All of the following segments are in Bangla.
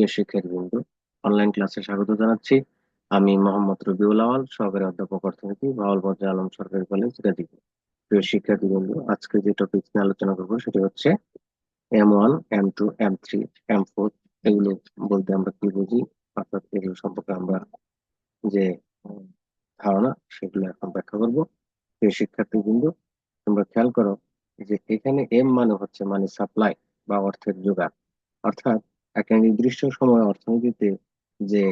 প্রিয় শিক্ষার্থীবৃন্দ অনলাইন ক্লাসে স্বাগত জানাচ্ছি। আমি মোহাম্মদ রবিউল আওয়াল সহকারী অধ্যাপক অর্থনীতি বাউলবদ্র আলম সরকারি কলেজ গাজীপুর। প্রিয় শিক্ষার্থীবৃন্দ, আজকে যে টপিক নিয়ে আলোচনা করব সেটি হচ্ছে M one M two M three M four এগুলো বলতে আমরা কি বুঝি? অর্থাৎ এগুলো সম্পর্কে আমরা যে ধারণা সেগুলো এখন ব্যাখ্যা করব। প্রিয় শিক্ষার্থীবৃন্দ, তোমরা খেয়াল করো যে এখানে এম মানে হচ্ছে মানে সাপ্লাই বা অর্থের যোগান। অর্থাৎ একটা নির্দিষ্ট সময় অর্থনীতিতে যে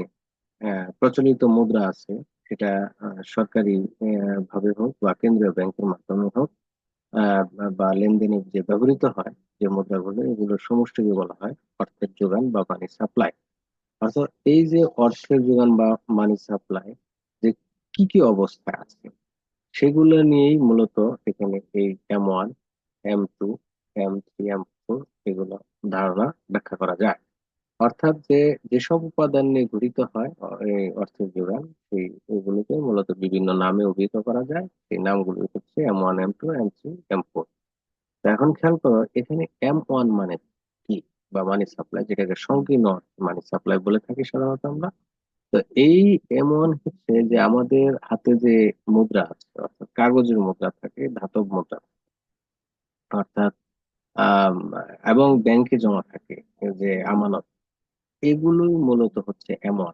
প্রচলিত মুদ্রা আছে, সেটা সরকারি ভাবে হোক বা কেন্দ্রীয় ব্যাংকের মাধ্যমে হোক বা লেনদেনে যে ব্যবহৃত হয়, যে মুদ্রাগুলো, এগুলো সমষ্টিকে বলা হয় অর্থের যোগান বা মানি সাপ্লাই অর্থাৎ এই যে অর্থের যোগান বা মানি সাপ্লাই যে কি কি অবস্থা আছে, সেগুলো নিয়েই মূলত এখানে এই M one M two M three M four এগুলো ধারণা ব্যাখ্যা করা যায়। অর্থাৎ যে, যেসব উপাদান নিয়ে গঠিত হয় এই অর্থের যোগান, সেই ওগুলোকে মূলত বিভিন্ন নামে অভিহিত করা যায়। সেই নামগুলো হচ্ছে M one M two M three M four এখন খেয়াল করো, এখানে এম ওয়ান মানে কি বা মানি সাপ্লাই যেটাকে সংকীর্ণ মানি সাপ্লাই বলে থাকি সাধারণত আমরা। তো এই এম ওয়ান হচ্ছে যে আমাদের হাতে যে মুদ্রা আছে, অর্থাৎ কাগজের মুদ্রা থাকে, ধাতব মুদ্রা। অর্থাৎ এবং ব্যাংকে জমা থাকে, যে আমানত। এগুলোই মূলত হচ্ছে এমন।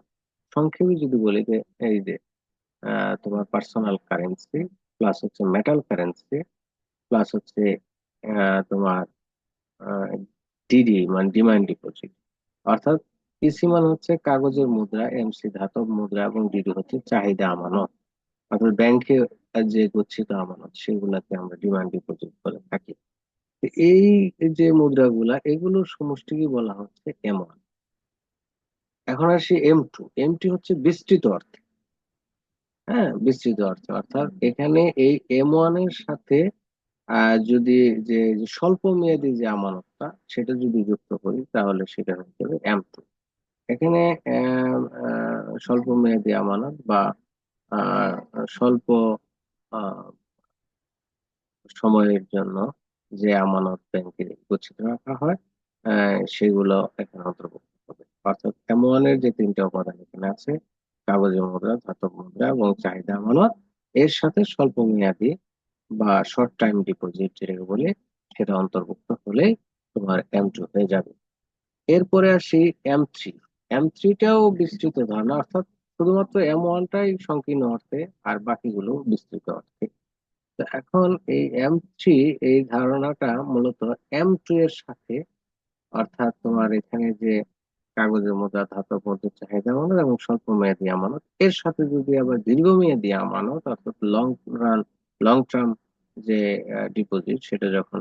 সংক্ষেপে যদি বলি যে, এই যে তোমার পার্সোনাল কারেন্সি প্লাস হচ্ছে মেটাল কারেন্সি প্লাস হচ্ছে তোমার ডিডি মানে ডিমান্ড ডিপোজিট অর্থাৎ পিসি মানে হচ্ছে কাগজের মুদ্রা এমসি ধাতব মুদ্রা এবং ডিডি হচ্ছে চাহিদা আমানত। অর্থাৎ ব্যাংকে যে গচ্ছিত আমানত সেগুলাকে আমরা ডিমান্ড ডিপোজিট করে থাকি। এই যে মুদ্রাগুলা, এগুলোর সমষ্টিকে বলা হচ্ছে এম ওয়ান এখন আসি এম টু এম টু হচ্ছে বিস্তৃত অর্থে। হ্যাঁ বিস্তৃত অর্থে। অর্থাৎ এখানে এই এম ওয়ানের সাথে যদি যে স্বল্প মেয়াদী যে আমানতটা সেটা যদি যুক্ত করি তাহলে সেটা হয়ে যাবে এম টু এখানে স্বল্প মেয়াদী আমানত বা স্বল্প সময়ের জন্য যে আমানত ব্যাংকে গচ্ছিত রাখা হয় সেগুলো এখানে অন্তর্ভুক্ত। অর্থাৎ এমওয়ানের যে তিনটা উপাদান এখানে আছে কাগজের মুদ্রা, ধাতব মুদ্রা এবং চাহিদা আমানত, এর সাথে স্বল্প মেয়াদী বা শর্ট টাইম ডিপোজিট যেটাকে বলে, সেটা অন্তর্ভুক্ত হলে তোমার এম টু হয়ে যাবে। এরপরে আসি এম থ্রি এম থ্রিটাও বিস্তৃত ধারণা, অর্থাৎ শুধুমাত্র এম ওয়ানটাই সংকীর্ণ অর্থে আর বাকিগুলো বিস্তৃত অর্থে। তো এখন এই এম থ্রি এই ধারণাটা মূলত এম টু এর সাথে, অর্থাৎ তোমার এখানে যে কাগজের মুদ্রা ধাতব মুদ্রা চাহিদা আমানত এবং স্বল্প মেয়াদী আমানত। এর সাথে যদি আবার দীর্ঘমেয়াদী আমানত অর্থাৎ লং রান লং টার্ম যে ডিপোজিট সেটা যখন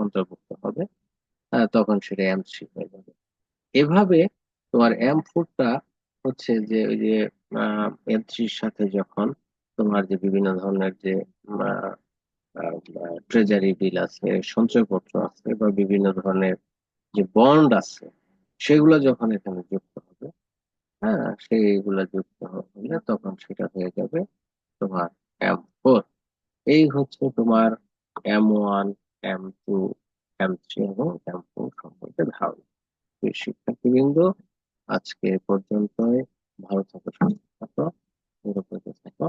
অন্তর্ভুক্ত হবে তখন সেটা এম থ্রি হয়ে যাবে। এভাবে তোমার এম ফোরটা হচ্ছে যে, ওই যে এম থ্রির সাথে যখন তোমার যে বিভিন্ন ধরনের যে ট্রেজারি বিল আছে, সঞ্চয়পত্র আছে বা বিভিন্ন ধরনের যে বন্ড আছে সেগুলো যখন এখানে যুক্ত হবে হ্যাঁ সেইগুলো যুক্ত হলে তখন সেটা হয়ে যাবে তোমার এম ফোর এই হচ্ছে তোমার M one M two M three এবং এম ফোর সম্পর্কে ধারণা। শিক্ষার্থীবৃন্দ, আজকে পর্যন্ত ভালো থাকো, সুস্থ থাকো, নিরাপদে থাকো।